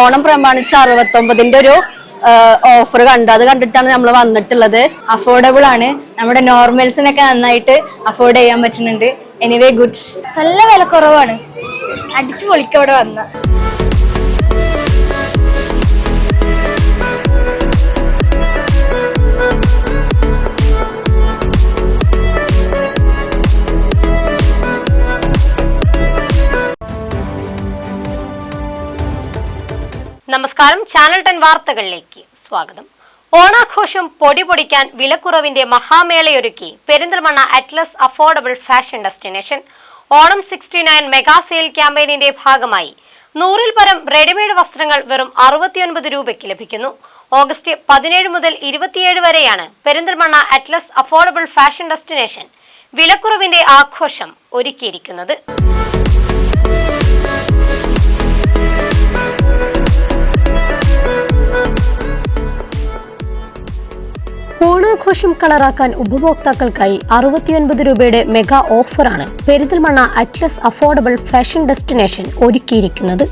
ഓണം പ്രമാണിച്ച് അറുപത്തൊമ്പതിന്റെ ഒരു ഓഫർ കണ്ടു. അത് കണ്ടിട്ടാണ് നമ്മൾ വന്നിട്ടുള്ളത്. അഫോർഡബിൾ ആണ്. നമ്മുടെ നോർമൽസിനൊക്കെ നന്നായിട്ട് അഫോർഡ് ചെയ്യാൻ പറ്റുന്നുണ്ട്. എനിവേ ഗുഡ് നല്ല വില കുറവാണ് അടിച്ചു പൊളിക്കവിടെ വന്ന. നമസ്കാരം. ചാനൽ ടെൻ വാർത്തകളിലേക്ക് സ്വാഗതം. ഓണാഘോഷം പൊടി പൊടിക്കാൻ വിലക്കുറവിന്റെ മഹാമേളയൊരുക്കി Perinthalmanna Atlas affordable fashion destination. Onam sixty nine mega sale ക്യാമ്പയിനിന്റെ ഭാഗമായി നൂറിൽ പരം റെഡിമെയ്ഡ് വസ്ത്രങ്ങൾ വെറും അറുപത്തിയൊൻപത് രൂപയ്ക്ക് ലഭിക്കുന്നു. ഓഗസ്റ്റ് പതിനേഴ് മുതൽ ഇരുപത്തിയേഴ് വരെയാണ് Perinthalmanna Atlas affordable fashion destination വിലക്കുറവിന്റെ ആഘോഷം ഒരുക്കിയിരിക്കുന്നത്. ഓണാഘോഷം കളറാക്കാൻ ഉപഭോക്താക്കൾക്കായി അറുപത്തിയൊൻപത് രൂപയുടെ മെഗാ ഓഫറാണ് Perinthalmanna Atlas affordable fashion destination ഒരുക്കിയിരിക്കുന്നത്.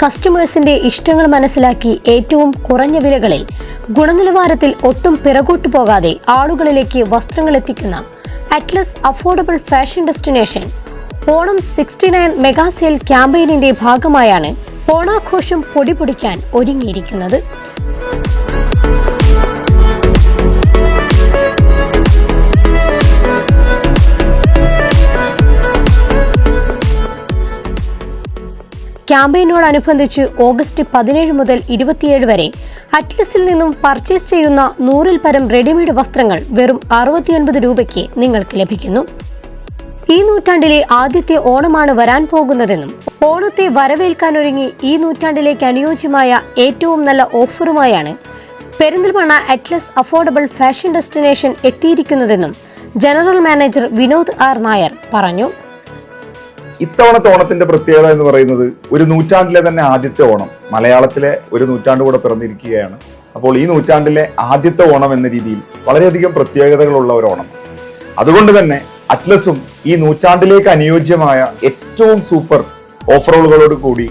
കസ്റ്റമേഴ്സിന്റെ ഇഷ്ടങ്ങൾ മനസ്സിലാക്കി ഏറ്റവും കുറഞ്ഞ വിലകളിൽ ഗുണനിലവാരത്തിൽ ഒട്ടും പിറകോട്ടു പോകാതെ ആളുകളിലേക്ക് വസ്ത്രങ്ങൾ എത്തിക്കുന്ന Atlas affordable fashion destination. Onam sixty nine mega sale ക്യാമ്പയിനിന്റെ ഭാഗമായാണ് ഓണാഘോഷം പൊടിപൊടിക്കാൻ ഒരുങ്ങിയിരിക്കുന്നത്. ക്യാമ്പയിനോടനുബന്ധിച്ച് ഓഗസ്റ്റ് പതിനേഴ് മുതൽ ഇരുപത്തിയേഴ് വരെ അറ്റ്ലസിൽ നിന്നും പർച്ചേസ് ചെയ്യുന്ന നൂറിൽ പരം റെഡിമെയ്ഡ് വസ്ത്രങ്ങൾ വെറും അറുപത്തിയൊൻപത് രൂപയ്ക്ക് നിങ്ങൾക്ക് ലഭിക്കുന്നു. ഈ നൂറ്റാണ്ടിലെ ആദ്യത്തെ ഓണമാണ് വരാൻ പോകുന്നതെന്നും ഓണത്തെ വരവേൽക്കാനൊരുങ്ങി ഈ നൂറ്റാണ്ടിലേക്ക് അനുയോജ്യമായ ഏറ്റവും നല്ല ഓഫറുമായാണ് Perinthalmanna Atlas affordable fashion destination എത്തിയിരിക്കുന്നതെന്നും general manager Vinod R Nair പറഞ്ഞു. ഇത്തവണത്തെ ഓണത്തിന്റെ പ്രത്യേകത എന്ന് പറയുന്നത് ഒരു നൂറ്റാണ്ടിലെ തന്നെ ആദ്യത്തെ ഓണം. മലയാളത്തിലെ ഒരു നൂറ്റാണ്ട് കൂടെ പിറന്നിരിക്കുകയാണ്. അപ്പോൾ ഈ നൂറ്റാണ്ടിലെ ആദ്യത്തെ ഓണം എന്ന രീതിയിൽ വളരെയധികം പ്രത്യേകതകളുള്ള ഒരു ഓണം. അതുകൊണ്ട് തന്നെ അറ്റ്ലസും ഈ നൂറ്റാണ്ടിലേക്ക് അനുയോജ്യമായ ഏറ്റവും സൂപ്പർ ഓഫറുകളോട് കൂടി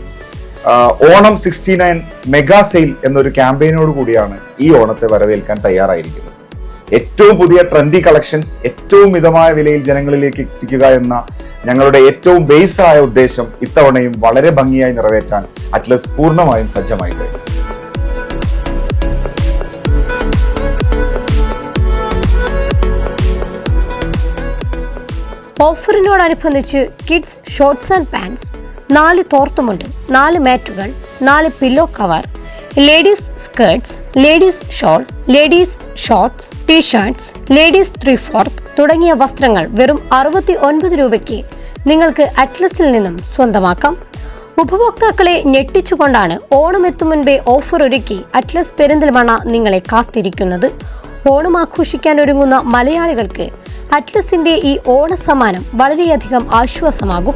Onam sixty nine mega sale എന്നൊരു ക്യാമ്പയിനോട് കൂടിയാണ് ഈ ഓണത്തെ വരവേൽക്കാൻ തയ്യാറായിരിക്കുന്നത്. ഏറ്റവും പുതിയ ട്രെൻഡി കളക്ഷൻസ് ഏറ്റവും മിതമായ വിലയിൽ ജനങ്ങളിലേക്ക് എത്തിക്കുക എന്ന ഞങ്ങളുടെ ഏറ്റവും ബേസായ ഉദ്ദേശം ഇത്തവണയും വളരെ ഭംഗിയായി നിറവേറ്റാൻ അറ്റ്ലസ് പൂർണമായും സജ്ജമായി കഴിഞ്ഞു ഓഫറിനോടനുബന്ധിച്ച് കിഡ്സ് ഷോർട്സ് ആൻഡ് പാൻസ് നാല് തോർത്തുമുണ്ട് നാല് മാറ്റുകൾ നാല് pillow cover ladies skirts ladies shawl ladies shorts t-shirts ladies three fourth തുടങ്ങിയ വസ്ത്രങ്ങൾ വെറും അറുപത്തി ഒൻപത് രൂപയ്ക്ക് നിങ്ങൾക്ക് അറ്റ്ലസിൽ നിന്നും സ്വന്തമാക്കാം. ഉപഭോക്താക്കളെ ഞെട്ടിച്ചുകൊണ്ടാണ് ഓണം എത്തും മുൻപേ ഓഫർ ഒരുക്കി അറ്റ്ലസ് പെരിന്തൽമണ്ണ നിങ്ങളെ കാത്തിരിക്കുന്നത്. ഓണം ആഘോഷിക്കാൻ ഒരുങ്ങുന്ന മലയാളികൾക്ക് അറ്റ്ലസിന്റെ ഈ ഓണസമ്മാനം വളരെയധികം ആശ്വാസമാകും.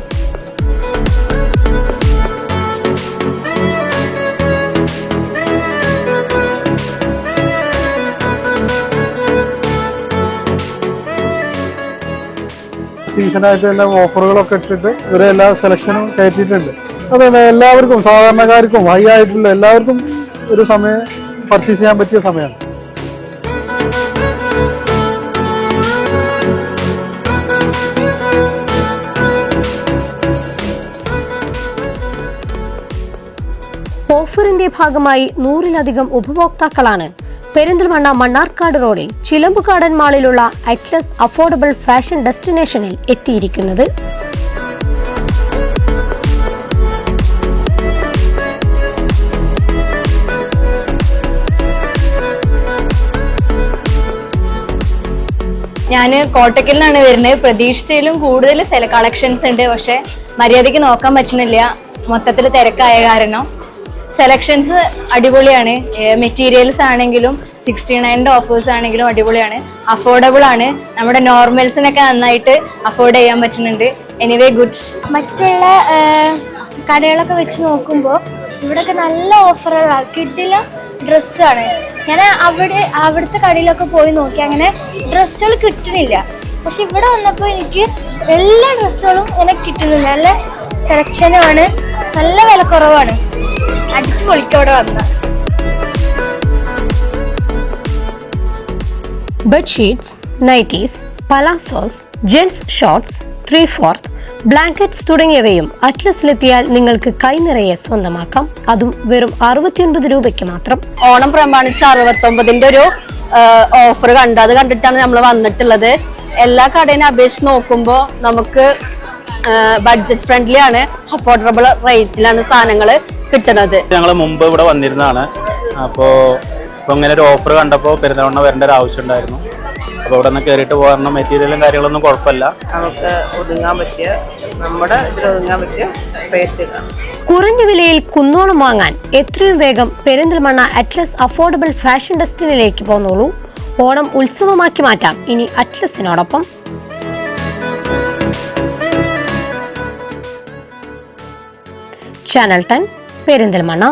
സീസണായിട്ട് എല്ലാം ഓഫറുകളൊക്കെ ഇട്ടിട്ട് ഇവരെ എല്ലാ സെലക്ഷനും കയറ്റിയിട്ടുണ്ട്. അതന്നെ എല്ലാവർക്കും സാധാരണക്കാർക്കും ഹൈ ആയിട്ടുള്ള എല്ലാവർക്കും ഒരു സമയം പർച്ചേസ് ചെയ്യാൻ പറ്റിയ സമയമാണ്. ഓഫറിന്റെ ഭാഗമായി നൂറിലധികം ഉപഭോക്താക്കളാണ് പെരിന്തൽമണ്ണ മണ്ണാർക്കാട് റോഡിൽ ചിലമ്പുകാടൻ മാളിലുള്ള അറ്റ്ലസ് അഫോർഡബിൾ ഫാഷൻ ഡെസ്റ്റിനേഷനിൽ എത്തിയിരിക്കുന്നത്. ഞാൻ കോട്ടക്കിൽ നിന്നാണ് വരുന്നത്. പ്രതീക്ഷിച്ചതിലും കൂടുതൽ കളക്ഷൻസ് ഉണ്ട്. പക്ഷെ മര്യാദയ്ക്ക് നോക്കാൻ പറ്റുന്നില്ല. മൊത്തത്തിൽ തിരക്കായ കാരണം. സെലക്ഷൻസ് അടിപൊളിയാണ്. മെറ്റീരിയൽസ് ആണെങ്കിലും സിക്സ്റ്റി നയന്റെ ഓഫേഴ്സ് ആണെങ്കിലും അടിപൊളിയാണ്. അഫോർഡബിൾ ആണ്. നമ്മുടെ നോർമൽസിനൊക്കെ നന്നായിട്ട് അഫോർഡ് ചെയ്യാൻ പറ്റുന്നുണ്ട്. എനിവേ ഗുഡ് മറ്റുള്ള കടകളൊക്കെ വെച്ച് നോക്കുമ്പോൾ ഇവിടെയൊക്കെ നല്ല ഓഫറുകളാണ് കിഡില ഡ്രസ്സാണ്. ഞാൻ അവിടെ അവിടുത്തെ കടയിലൊക്കെ പോയി നോക്കി. അങ്ങനെ ഡ്രസ്സുകൾ കിട്ടണില്ല. പക്ഷെ ഇവിടെ വന്നപ്പോൾ എനിക്ക് എല്ലാ ഡ്രസ്സുകളും ഇങ്ങനെ കിട്ടുന്നുണ്ട്. നല്ല സെലക്ഷനുമാണ് നല്ല വില കുറവാണ് അടിച്ചു പൊളിക്കവിടെ വന്ന. Bedsheets nighties palazzos gents shorts three fourth blankets തുടങ്ങിയവയും അറ്റ്ലസിലെത്തിയാൽ നിങ്ങൾക്ക് കൈനിറയെ സ്വന്തമാക്കാം. അതും വെറും അറുപത്തിയൊൻപത് രൂപയ്ക്ക് മാത്രം. ഓണം പ്രമാണിച്ച് അറുപത്തൊമ്പതിന്റെ ഒരു ഓഫർ കണ്ടു. അത് കണ്ടിട്ടാണ് നമ്മൾ വന്നിട്ടുള്ളത്. എല്ലാ കടയിനെ അപേക്ഷിച്ച് നോക്കുമ്പോൾ നമുക്ക് ബഡ്ജറ്റ് ഫ്രണ്ട്ലി ആണ്. അഫോർഡബിൾ റേറ്റിലാണ് സാധനങ്ങൾ കിട്ടുന്നത് ഞങ്ങൾ മുമ്പ് ഇവിടെ വന്നിരുന്നതാണ്. അപ്പോൾ ഇപ്പോൾ ഇങ്ങനെ ഒരു ഓഫർ കണ്ടപ്പോൾ പെരുന്തൽമണ്ണ വരേണ്ട ഒരു ആവശ്യം ഉണ്ടായിരുന്നു. അപ്പോൾ ഇവിടെ നിന്ന് കയറിയിട്ട് പോകാനുള്ള മെറ്റീരിയലും കാര്യങ്ങളൊന്നും കുഴപ്പമില്ല. നമുക്ക് ഒതുങ്ങാൻ പറ്റിയ നമ്മുടെ ഇതിൽ ഒതുങ്ങാൻ പറ്റിയ റേറ്റ് കുറഞ്ഞ വിലയിൽ കുന്നോളം വാങ്ങാൻ എത്രയും വേഗം പെരിന്തൽമണ്ണ അറ്റ്ലസ് അഫോർഡബിൾ ഫാഷൻ ഡെസ്റ്റിനിലേക്ക് പോന്നോളൂ. ഓണം ഉത്സവമാക്കി മാറ്റാം. ഇനി അറ്റ്ലസിനോടൊപ്പം. Channel ten Perinthalmanna